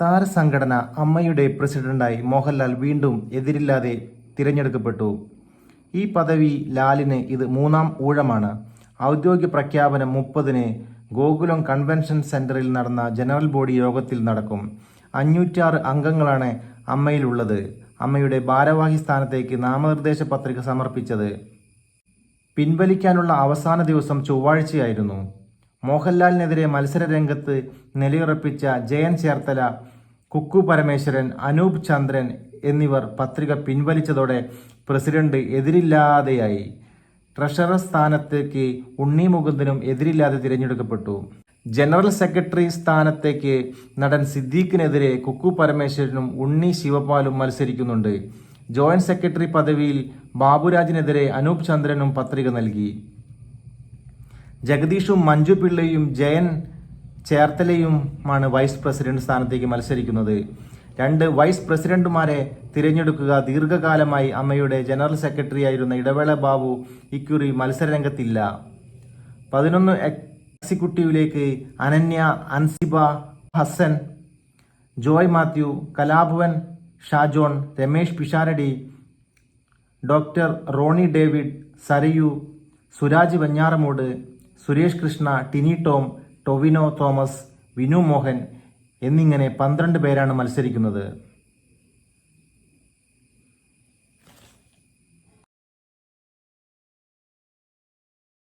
താരസംഘടന അമ്മയുടെ പ്രസിഡന്റായി മോഹൻലാൽ വീണ്ടും എതിരില്ലാതെ തിരഞ്ഞെടുക്കപ്പെട്ടു. ഈ പദവി ലാലിന് ഇത് മൂന്നാം ഊഴമാണ്. ഔദ്യോഗിക പ്രഖ്യാപനം മുപ്പതിന് ഗോകുലം കൺവെൻഷൻ സെന്ററിൽ നടന്ന ജനറൽ ബോഡി യോഗത്തിൽ നടക്കും. അഞ്ഞൂറ്റാറ് അംഗങ്ങളാണ് അമ്മയിലുള്ളത്. അമ്മയുടെ ഭാരവാഹി സ്ഥാനത്തേക്ക് നാമനിർദ്ദേശ പത്രിക സമർപ്പിച്ചത്. പിൻവലിക്കാനുള്ള അവസാന ദിവസം ചൊവ്വാഴ്ചയായിരുന്നു. മോഹൻലാലിനെതിരെ മത്സര രംഗത്ത് നിലയുറപ്പിച്ച ജയൻ ചേർത്തല കുക്കു പരമേശ്വരൻ അനൂപ് ചന്ദ്രൻ എന്നിവർ പത്രിക പിൻവലിച്ചതോടെ പ്രസിഡന്റ് എതിരില്ലാതെയായി. ട്രഷറർ സ്ഥാനത്തേക്ക് ഉണ്ണി മുകുന്ദനും എതിരില്ലാതെ തിരഞ്ഞെടുക്കപ്പെട്ടു. ജനറൽ സെക്രട്ടറി സ്ഥാനത്തേക്ക് നടൻ സിദ്ദീഖിനെതിരെ കുക്കു പരമേശ്വരനും ഉണ്ണി ശിവപാലും മത്സരിക്കുന്നുണ്ട്. ജോയിന്റ് സെക്രട്ടറി പദവിയിൽ ബാബുരാജിനെതിരെ അനൂപ് ചന്ദ്രനും പത്രിക നൽകി. ജഗദീഷും മഞ്ജു പിള്ളയും ജയൻ ചേർത്തലയുമാണ് വൈസ് പ്രസിഡന്റ് സ്ഥാനത്തേക്ക് മത്സരിക്കുന്നത്. രണ്ട് വൈസ് പ്രസിഡന്റുമാരെ തിരഞ്ഞെടുക്കുക ദീർഘകാലമായി അമ്മയുടെ ജനറൽ സെക്രട്ടറി ആയിരുന്ന ഇടവേള ബാബു ഇക്കുറി മത്സരരംഗത്തില്ല. പതിനൊന്ന് എക്സിക്യൂട്ടീവിലേക്ക് അനന്യ അൻസിബ ഹസൻ ജോയ് മാത്യു കലാഭവൻ ഷാജോൺ രമേഷ് പിഷാരടി ഡോക്ടർ റോണി ഡേവിഡ് സരയു സുരാജ് വഞ്ഞാറമൂട് സുരേഷ് കൃഷ്ണ ടിനി ടോം ടൊവിനോ തോമസ് വിനു മോഹൻ എന്നിങ്ങനെ പന്ത്രണ്ട് പേരാണ് മത്സരിക്കുന്നത്.